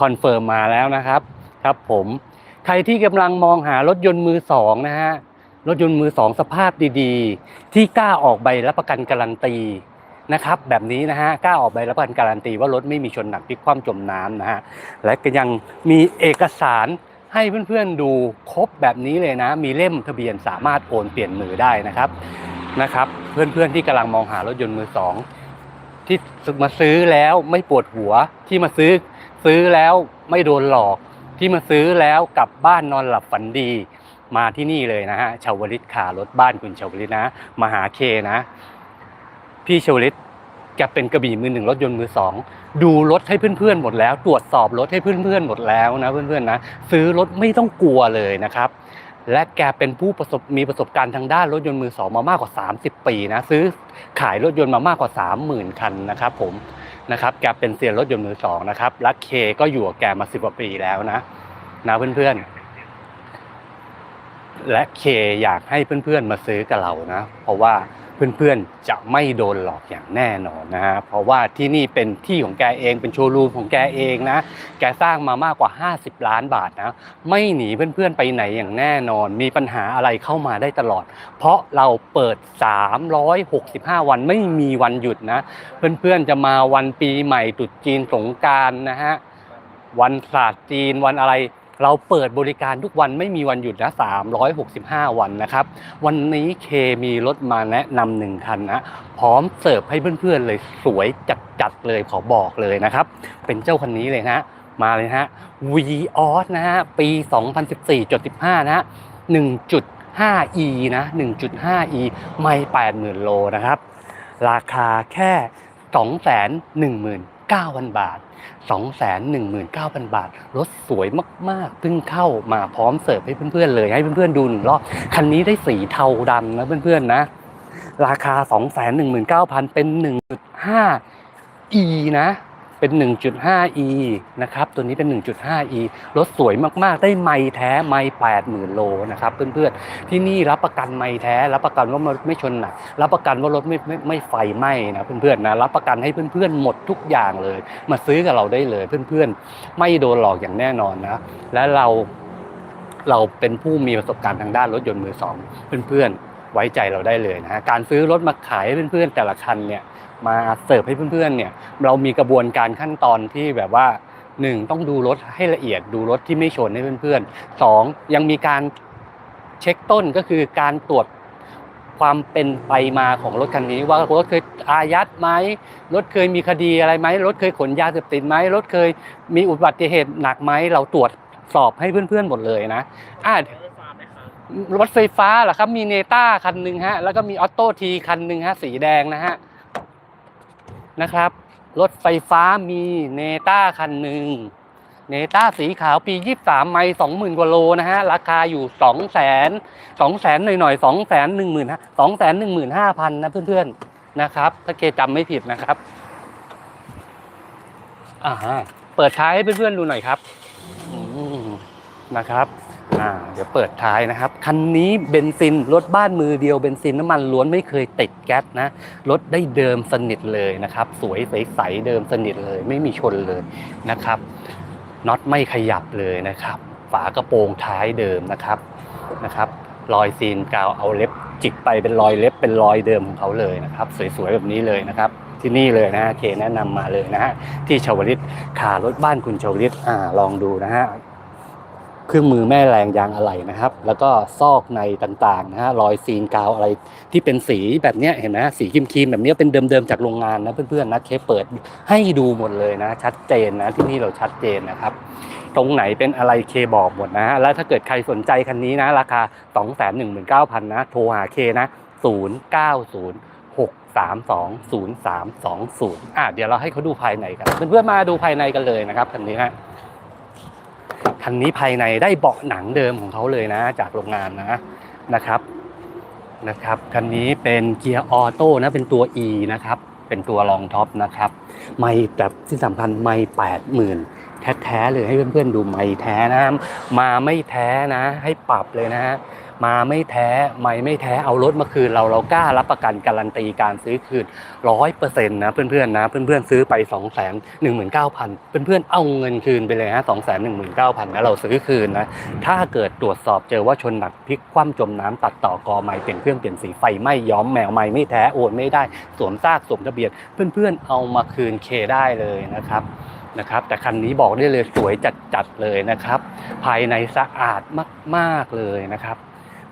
คอนเฟิร์มมาแล้วนะครับครับผมใครที่กำลังมองหารถยนต์มือสองนะฮะรถยนต์มือสองสภาพดีๆ ที่กล้าออกใบรับประกันการันตีนะครับแบบนี้นะฮะกล้าออกใบรับประกันการันตีว่ารถไม่มีชนหนักพลิกคว่ำจมน้ำนะฮะและก็ยังมีเอกสารให้เพื่อนๆดูครบแบบนี้เลยนะ มีเล่มทะเบียนสามารถโอนเปลี่ยนมือได้นะครับนะครับ เพื่อนๆที่กำลังมองหารถยนต์มือสองที่มาซื้อแล้วไม่ปวดหัวที่มาซื้อ ซื้อแล้วไม่โดนหลอก ที่มาซื้อแล้วกลับบ้านนอนหลับฝันดี มาที่นี่เลยนะฮะชาวลิตขารถบ้านคุณชาวลิตนะมาหาเคนะ พี่ชาวลิตแกเป็นกระบี่มือหนึ่งรถยนต์มือสองดูรถให้เพื่อนๆหมดแล้ว ตรวจสอบรถให้เพื่อนๆหมดแล้วนะเพื่อนๆนะซื้อรถไม่ต้องกลัวเลยนะครับ และแกเป็นผู้ประสบมีประสบการณ์ทางด้านรถยนต์มือสองมามากกว่า 30 ปีนะซื้อขายรถยนต์มามากกว่า 30,000 คันนะครับผม นะครับแกเป็นเซียนรถยนต์มือสองนะครับและเคก็อยู่กับแกมาสิบกว่าปีแล้วนะนะเพื่อนๆ และเคอยากให้เพื่อนๆมาซื้อกับเรานะ เพราะว่า เพื่อนๆ จะไม่โดนหลอกอย่างแน่นอนนะฮะเพราะว่าที่นี่เป็นที่ของแกเองเป็นโชว์รูมของแกเองนะ แกสร้างมามากกว่า 50 ล้านบาทนะ ไม่หนีเพื่อนๆ ไปไหนอย่างแน่นอน มีปัญหาอะไรเข้ามาได้ตลอด เพราะเราเปิด 365 วันไม่มีวันหยุดนะ เพื่อนๆ จะมาวันปีใหม่ตรุษจีนสงการนะฮะวันศาสตร์จีนวันอะไร เราเปิดบริการทุกวันไม่มีวันหยุดนะ 365 วันนะครับ วันนี้เคมีรถมาแนะนำหนึ่งคันนะ พร้อมเสิร์ฟให้เพื่อนๆเลยสวยจัดๆเลยขอบอกเลยนะครับ เป็นเจ้าคันนี้เลยนะ มาเลยนะฮะ v o s นะฮะ ปี 2014.15 นะฮะ 1.5e นะ 1.5e ไม่ 80,000 โลนะครับ ราคาแค่201,000 9,000 บาท 219,000 บาท รถสวยมากๆเพิ่งเข้ามาพร้อมเสิร์ฟให้เพื่อนๆ เลยให้เพื่อนๆ ดูหนึ่งรอบ คันนี้ได้สีเทาดำนะเพื่อนๆ นะ ราคา 219,000 เป็น 1.5e นะ เป็น 1.5e นะครับ ตัวนี้เป็น 1.5e รถสวยมาก ๆ ได้ไม้แท้ไม้80,000 โลนะครับ เพื่อนๆ ที่นี่รับประกันไม้แท้ รับประกันว่ารถไม่ชนหนัก รับประกันว่ารถไม่ไม่ไม่ไฟไหม้นะเพื่อนๆนะ รับประกันให้เพื่อนๆ หมดทุกอย่างเลย มาซื้อกับเราได้เลยเพื่อนๆ ไม่โดนหลอกอย่างแน่นอนนะ และเราเราเป็นผู้มีประสบการณ์ทางด้านรถยนต์มือสองเพื่อนๆ ไว้ใจเราได้เลยนะฮะการซื้อรถมาขายให้เพื่อนๆแต่ละคันเนี่ยมาเสิร์ฟให้เพื่อนๆเนี่ยเรามีกระบวนการขั้นตอนที่แบบว่าหนึ่งต้องดูรถให้ละเอียดดูรถที่ไม่ชนให้เพื่อนๆสองยังมีการเช็คต้นก็คือการตรวจความเป็นไปมาของรถคันนี้ ว่ารถเคยอายัดไหมรถเคยมีคดีอะไรไหมรถเคยขนยาเสพติดไหมรถเคยมีอุบัติเหตุหนักไหมเราตรวจสอบให้เพื่อนๆหมดเลยนะอะ รถไฟฟ้าเหรอครับ มีเนต้าคันหนึ่งฮะ แล้วก็มีออโต้ทีคันหนึ่งฮะ สีแดงนะฮะ นะครับ รถไฟฟ้ามีเนต้าคันหนึ่งเนต้าสีขาวปี 23 ไมล์20,000 กว่าโลนะฮะ ราคาอยู่2แสน2แสนหน่อยๆ2แสน1 0 0 0 0 2แสน15,000 นะเพื่อนๆ นะครับ ถ้าเกจำไม่ผิดนะครับอ่าเปิดท้ายให้เพื่อนๆ ดูหน่อยครับนะครับ เดี๋ยวเปิดท้ายนะครับ คันนี้เบนซินรถบ้านมือเดียวเบนซินน้ำมันล้วนไม่เคยติดแก๊สนะ รถได้เดิมสนิทเลยนะครับ สวยใสๆเดิมสนิทเลย ไม่มีชนเลยนะครับน็อตไม่ขยับเลยนะครับ ฝากระโปรงท้ายเดิมนะครับนะครับรอยซีนกาวเอาเล็บจิกไปเป็นรอยเล็บเป็นรอยเดิมของเขาเลยนะครับ สวยๆแบบนี้เลยนะครับ ที่นี่เลยนะฮะเคแนะนำมาเลยนะฮะที่ชาวลิตขารถบ้านคุณชาวลิตอ่าลองดูนะฮะ เครื่องมือแม่แรงยางอะไหล่นะครับ แล้วก็ซอกในต่างๆนะฮะรอยซีนกาวอะไรที่เป็นสีแบบเนี้ยเห็นไหมสีครีมๆแบบเนี้ยเป็นเดิมๆจากโรงงานนะเพื่อนๆนะเคเปิดให้ดูหมดเลยนะ ชัดเจนนะที่นี่เราชัดเจนนะครับ ตรงไหนเป็นอะไรเคบอกหมดนะฮะแล้วถ้าเกิดใครสนใจคันนี้นะ ราคา 2 1 9 0 0 0นะโทรหาเคนะ 0 9 0 6 3 2 0 3 2 0อะเดี๋ยวเราให้เขาดูภายในกันเพื่อนๆมาดูภายในกันเลยนะครับคันนี้ฮะ คันนี้ภายในได้เบาะหนังเดิมของเขาเลยนะ จากโรงงานนะนะครับนะครับคันนี้เป็นเกียร์ออโต้นะเป็นตัว E นะครับ เป็นตัวรองท็อปนะครับ ไม่แบบที่สำคัญไม่แปดหมื่น แท้ๆเลยให้เพื่อนๆดูไม่แท้นะมาไม่แท้นะ ให้ปรับเลยนะฮะมาไม่แท้ไม่ไม่แท้เอารถมาคืนเราเรากล้ารับประกันการันตีการซื้อคืนร้อยเปอร์เซ็นต์นะเพื่อนๆนะเพื่อนๆซื้อไปสองแสนหนึ่งหมื่นเก้าพันเพื่อนๆเอาเงินคืนไปเลยฮะสองแสนหนึ่งหมื่นเก้าพันนะเราซื้อคืนนะถ้าเกิดตรวจสอบเจอว่าชนหนักพลิกคว่ำจมน้ำตัดต่อกอไม้เปลี่ยนเครื่องเปลี่ยนสีไฟไหม้ย้อมแมวไม้ไม่แท้โอนไม่ได้สวมซากสวมทะเบียนเพื่อนๆเอามาคืนเคได้เลยนะครับ นะครับ แต่คันนี้บอกได้เลยสวยจัดๆเลยนะครับ ภายในสะอาดมากๆเลยนะครับ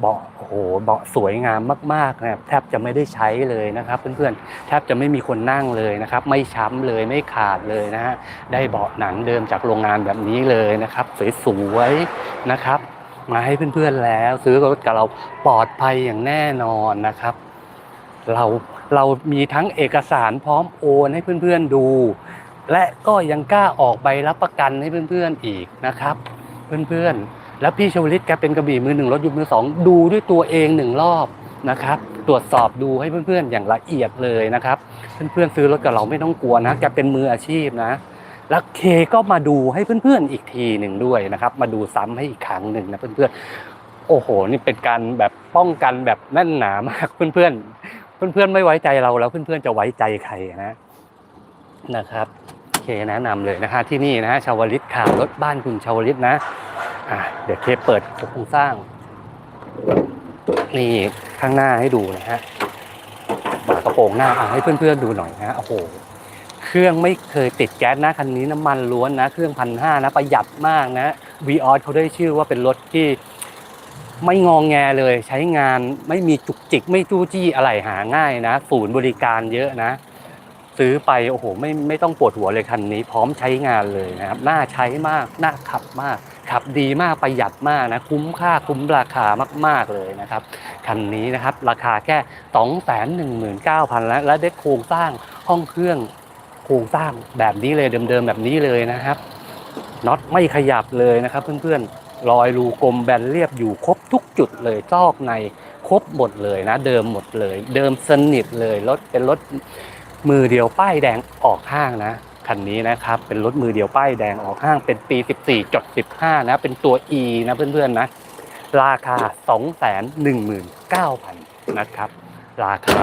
เบาะโอ้โหเบาะสวยงามมากๆนะครับแทบจะไม่ได้ใช้เลยนะครับเพื่อนๆแทบจะไม่มีคนนั่งเลยนะครับ ไม่ช้ำเลยไม่ขาดเลยนะฮะได้เบาะหนังเดิมจากโรงงานแบบนี้เลยนะครับ สวยๆนะครับ มาให้เพื่อนๆแล้วซื้อรถกับเราปลอดภัยอย่างแน่นอนนะครับ เราเรามีทั้งเอกสารพร้อมโอนให้เพื่อนๆดู และก็ยังกล้าออกใบรับประกันให้เพื่อนๆอีกนะครับ เพื่อนๆ แล้วพี่ชวลิตแกเป็นกระบี่มือหนึ่งรถยนต์มือสองดูด้วยตัวเองหนึ่งรอบนะครับ ตรวจสอบดูให้เพื่อนๆอย่างละเอียดเลยนะครับ เพื่อนๆซื้อรถกับเราไม่ต้องกลัวนะแกเป็นมืออาชีพนะแล้วเคก็มาดูให้เพื่อนๆอีกทีหนึ่งด้วยนะครับ มาดูซ้ำให้อีกครั้งหนึ่งนะเพื่อนๆโอ้โห นี่เป็นการแบบป้องกันแบบแน่นหนามากเพื่อนๆเพื่อนๆไม่ไว้ใจเราแล้วเพื่อนๆจะไว้ใจใครนะนะครับ แนะนำเลยนะฮะที่นี่นะฮะชาวลิตข่าวรถบ้านคุณชาวลิตนะอะเดี๋ยวเคเปิดโครงสร้าง นี่ข้างหน้าให้ดูนะฮะฝากระโปรงหน้าเอะให้เพื่อนๆดูหน่อยนะโอ้โหเครื่องไม่เคยติดแก๊สนะคันนี้น้ำมันล้วนนะ เครื่องพันห้านะประหยัดมากนะวีออสเขาได้ชื่อว่าเป็นรถที่ไม่งองแงเลยใช้งานไม่มีจุกจิกไม่จู้จี้อะไรหาง่ายนะ ศูนย์บริการเยอะนะ ซื้อไปโอ้โหไม่ไม่ต้องปวดหัวเลยคันนี้ พร้อมใช้งานเลยนะครับน่าใช้มากน่าขับมากขับดีมากประหยัดมากนะคุ้มค่าคุ้มราคามาก ๆเลยนะครับคันนี้นะครับราคาแค่ 2 1 9 0 0 0แล้วและได้โครงสร้างห้องเครื่องโครงสร้างแบบนี้เลยเดิมๆแบบนี้เลยนะครับน็อตไม่ขยับเลยนะครับ เพื่อนๆรอยรูกลมแบนเรียบอยู่ครบทุกจุดเลยซอกในครบหมดเลยนะ เดิมหมดเลย เดิมสนิทเลยรถเป็นรถ มือเดียวป้ายแดงออกห้างนะคันนี้นะครับเป็นรถมือเดียวป้ายแดงออกห้างเป็นปี 14.15 นะเป็นตัว E นะเพื่อนๆนะราคา 219,000นะครับ ราคา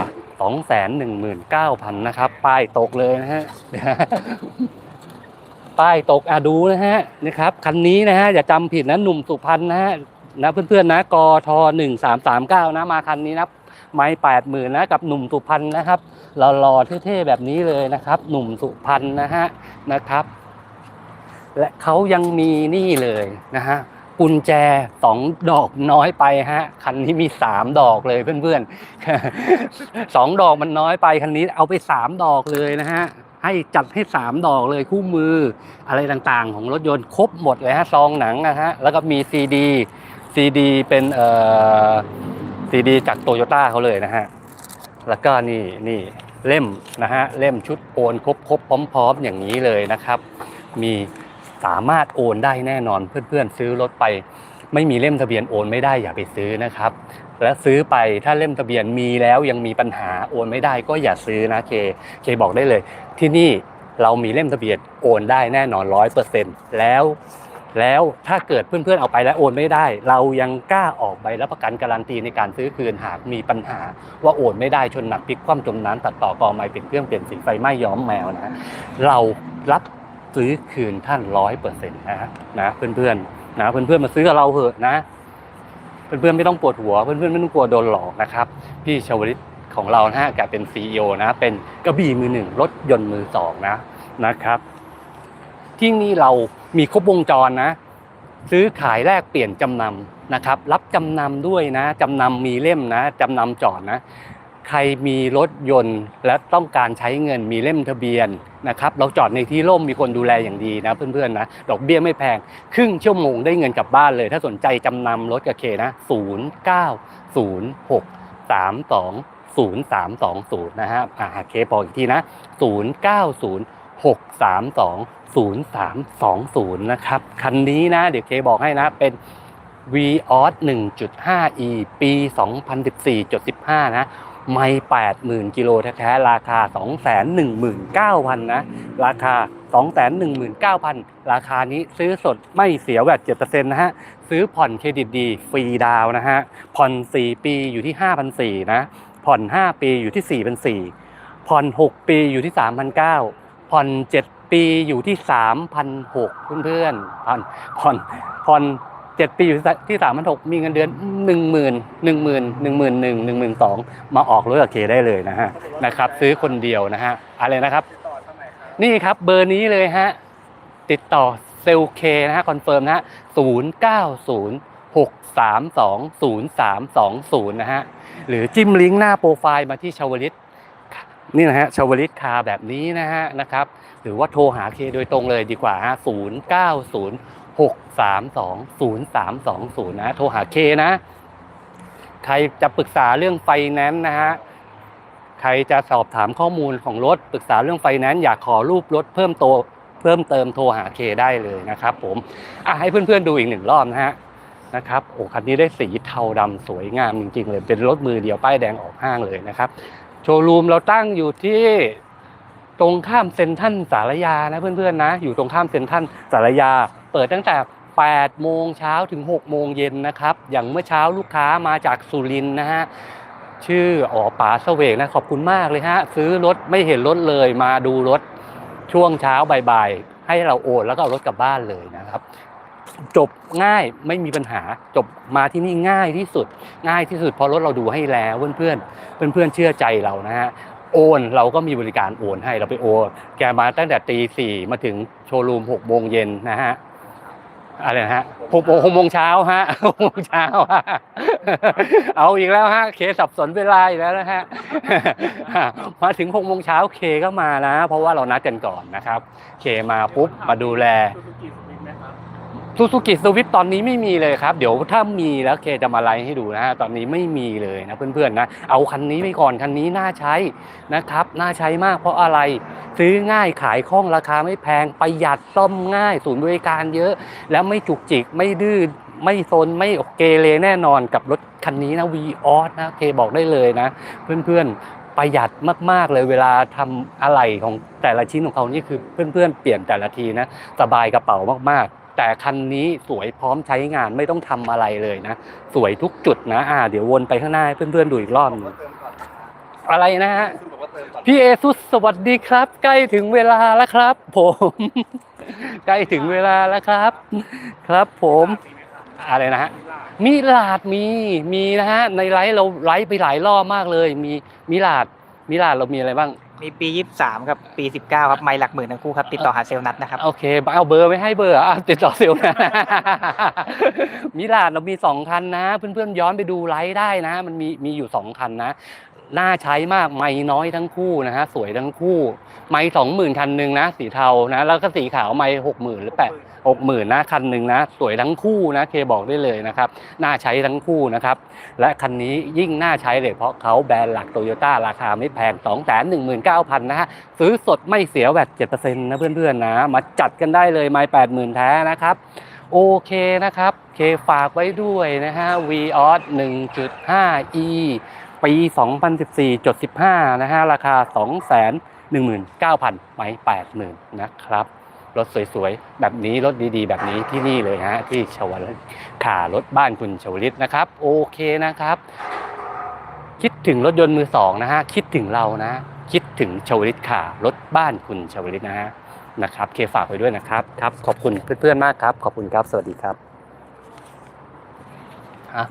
219,000นะครับ ป้ายตกเลยนะฮะป้ายตกอะดูนะฮะนะครับคันนี้นะฮะอย่าจำผิดนะหนุ่มสุพรรณนะฮะนะเพื่อนๆนะกทหนึ่งสามสามเก้านะมาคันนี้นะ ไม้แปดหมื่นนะกับหนุ่มสุพรรณนะครับหล่อๆเท่ๆแบบนี้เลยนะครับ หนุ่มสุพรรณนะฮะนะครับ และเขายังมีนี่เลยนะฮะกุญแจสองดอกน้อยไปฮะคันนี้มีสามดอกเลยเพื่อนๆสองดอกมันน้อยไปคันนี้เอาไปสามดอกเลยนะฮะให้จัดให้สามดอกเลยคู่มืออะไรต่างๆ ของรถยนต์ครบหมดเลยฮะซองหนังนะฮะแล้วก็มีซีดีซีดีเป็นเอ่อ ซีดีจากโตโยต้าเขาเลยนะฮะ แล้วก็นี่นี่เล่มนะฮะเล่มชุดโอนครบครบๆพร้อม ๆ อย่างนี้เลยนะครับ มีสามารถโอนได้แน่นอนเพื่อนๆ ซื้อรถไป ไม่มีเล่มทะเบียนโอนไม่ได้อย่าไปซื้อนะครับ และซื้อไปถ้าเล่มทะเบียนมีแล้วยังมีปัญหาโอนไม่ได้ก็อย่าซื้อนะเคเคบอกได้เลย ที่นี่เรามีเล่มทะเบียนโอนได้แน่นอนร้อยเปอร์เซ็นต์แล้ว แล้วถ้าเกิดเพื่อนๆเอาไปแล้วโอนไม่ได้ เรายังกล้าออกใบรับประกันการันตีในการซื้อคืนหากมีปัญหา ว่าโอนไม่ได้ชนหนักพลิกคว่ำจมน้ำตัดต่อกอไม้เป็นเครื่องเปลี่ยนสีไฟไหม้ย้อมแมวนะเรารับซื้อคืนท่านร้อยเปอร์เซ็นต์นะนะเพื่อนๆนะเพื่อนๆมาซื้อกับเราเถอะนะ เพื่อนๆไม่ต้องปวดหัวเพื่อนๆไม่ต้องกลัวโดนหลอกนะครับพี่ชวลิตของเรานะฮะแกเป็นซีอนะ เป็นกระบี่มือหนึ่งรถยนต์มือสองนะนะครับ ที่นี่เรามีครบวงจรนะ ซื้อขายแลกเปลี่ยนจำนำนะครับ รับจำนำด้วยนะจำนำมีเล่มนะจำนำจอดนะใครมีรถยนต์และต้องการใช้เงินมีเล่มทะเบียนนะครับ เราจอดในที่ร่มมีคนดูแลอย่างดีนะ เพื่อนๆนะดอกเบี้ยไม่แพง ครึ่งชั่วโมงได้เงินกลับบ้านเลย ถ้าสนใจจำนำรถกับเคนะ 0 9 0 6 3 2 0 3 2 0 นะฮะอ่าเคบอกอีกทีนะ 0 9 0 6 3 2 0 3 2 0 นะครับ คันนี้นะ เดี๋ยวเคบอกให้นะเป็น v o s 1.5e ปี 2014.15 นะ ไม่80,000 กิโลแท้ๆราคา 219,000 นะ ราคา 219,000 ราคานี้ซื้อสดไม่เสียแวด7%นะฮะ ซื้อผ่อนเครดิตดีฟรีดาวน์นะฮะ ผ่อน 4 ปีอยู่ที่ 5,400 นะ ผ่อน 5 ปีอยู่ที่ 4,400 ผ่อน 6 ปีอยู่ที่ 3,900 ผ่อน 7 ปีอยู่ที่3,600เพื่อนๆผ่อนผ่อนผ่อน7ปีอยู่ที่3,600มีเงินเดือน1 0 0 0 0 1 0 0 0 0 1 1 0 0 1 1 2 0 0มาออกรถกับเคได้เลยนะฮะนะครับ ซื้อคนเดียวนะฮะอะไรนะครับนครับนี่ครับเบอร์นี้เลยฮะติดต่อเซลเคนะฮะคอนเฟิร์มนะฮะ0 9 0 6 3 2 0 3 2 0นะฮะหรือจิ้มลิงก์หน้าโปรไฟล์มาที่ชาวลิต นี่นะฮะชาวลิตคาแบบนี้นะฮะนะครับ หรือว่าโทรหาเคโดยตรงเลยดีกว่าฮะ0 9 0 6 3 2 0 3 2 0นะโทรหาเคนะ ใครจะปรึกษาเรื่องไฟแนนซ์นะฮะใครจะสอบถามข้อมูลของรถปรึกษาเรื่องไฟแนนซ์อยากขอรูปรถเพิ่มโตเพิ่มเติมโทรหาเคได้เลยนะครับ ผมอะให้เพื่อนๆดูอีกหนึ่งรอบนะฮะนะครับโอ้คันนี้ได้สีเทาดำสวยงามจริงๆเลยเป็นรถมือเดียวป้ายแดงออกห้างเลยนะครับ โชว์รูมเราตั้งอยู่ที่ตรงข้ามเซ็นทรัลสารยานะเพื่อนๆนะ อยู่ตรงข้ามเซ็นทรัลสารยา เปิดตั้งแต่ 8 โมงเช้าถึง 6 โมงเย็นนะครับ อย่างเมื่อเช้าลูกค้ามาจากสุรินนะฮะชื่ออ๋อป๋าเสวกนะขอบคุณมากเลยฮะ ซื้อรถไม่เห็นรถเลยมาดูรถช่วงเช้าบ่ายๆให้เราโอนแล้วก็เอารถกลับบ้านเลยนะครับ จบง่ายไม่มีปัญหาจบมาที่นี่ง่ายที่สุด ง่ายที่สุดเพราะรถเราดูให้แล้วเพื่อนๆเพื่อนเชื่อใจเรานะฮะโอนเราก็มีบริการโอนให้เราไปโอน แกมาตั้งแต่ตีสี่มาถึงโชว์รูมหกโมงเย็นนะฮะอะไรนะฮะหกโมงหกโมงเช้าฮะหกโมงเช้าเอาอีกแล้วฮะเคสับสนเวลาอีกแล้วนะฮะมาถึงหกโมงเช้าเคก็มานะ เพราะว่าเรานัดกันก่อนนะครับ เคมาปุ๊บมาดูแล ซูซูกิสวิตไหมครับซูวิตตอนนี้ไม่มีเลยครับ เดี๋ยวถ้ามีแล้วเคจะมาไลฟ์ให้ดูนะฮะตอนนี้ไม่มีเลยนะเพื่อนๆนะเอาคันนี้ไปก่อนคันนี้น่าใช้นะครับน่าใช้มากเพราะอะไรซื้อง่ายขายคล่องราคาไม่แพงประหยัดซ่อมง่ายศูนย์บริการเยอะ แล้วไม่จุกจิกไม่ดื้อไม่โซนไม่เกเรแน่นอนกับรถคันนี้นะวีออสนะเคบอกได้เลยนะ เพื่อนๆประหยัดมากๆเลยเวลาทำอะไรของแต่ละชิ้นของเขานี่คือเพื่อนๆเปลี่ยนแต่ละทีนะสบายกระเป๋ามากๆ แต่คันนี้สวยพร้อมใช้งานไม่ต้องทำอะไรเลยนะ สวยทุกจุดนะ อ่า เดี๋ยววนไปข้างหน้าให้เพื่อนๆดูอีกรอบหนึ่งอะไรนะฮะคุณบอกว่าเติมก่อนพี่เอซุสสวัสดีครับ ใกล้ถึงเวลาแล้วครับ ผม ใกล้ถึงเวลาแล้วครับ ครับผมอะไรนะฮะมิลาดมีมีนะฮะในไลฟ์เราไลฟ์ไปหลายรอบมากเลย มีมิลาดมิลาดเรามีอะไรบ้าง มีปี 23ครับปี 19 ครับ ไม่หลักหมื่นทั้งคู่ครับ ติดต่อหาเซลนัดนะครับ โอเค เอาเบอร์ไม่ให้เบอร์อะติดต่อเซลนะ มิลาดเรามีสองคันนะ เพื่อนๆย้อนไปดูไลฟ์ได้นะ มันมีมีอยู่สองคันนะ น่าใช้มาก ไม่น้อยทั้งคู่นะฮะ สวยทั้งคู่ ไม่สองหมื่นคันหนึ่งนะ สีเทานะ แล้วก็สีขาวไม่หกหมื่นหรือแปดหกหมื่นนะคันหนึ่งนะ สวยทั้งคู่นะ เคบอกได้เลยนะครับ น่าใช้ทั้งคู่นะครับ และคันนี้ยิ่งน่าใช้เลยเพราะเขาแบรนด์หลักโตโยต้าราคาไม่แพง2 1 9 0 0 0นะฮะ ซื้อสดไม่เสียแวด7%นะเพื่อนๆนะ มาจัดกันได้เลยไม่80,000 แท้นะครับ โอเคนะครับ เคฝากไว้ด้วยนะฮะ v ีออส1.5 e ปี 2014.15 นะฮะ ราคา 219,000 ไม่80,000 นะครับ รถสวยๆ แบบนี้ รถดีๆ แบบนี้ที่นี่เลยฮะ ที่ชวลิตขารถบ้านคุณชวลิตนะครับ โอเคนะครับ คิดถึงรถยนต์มือสองนะฮะคิดถึงเรานะ คิดถึงชวลิตขารถบ้านคุณชวลิตนะฮะนะครับเคฝากไว้ด้วยนะครับครับ ขอบคุณเพื่อนๆมากครับ ขอบคุณครับ สวัสดีครับฮะ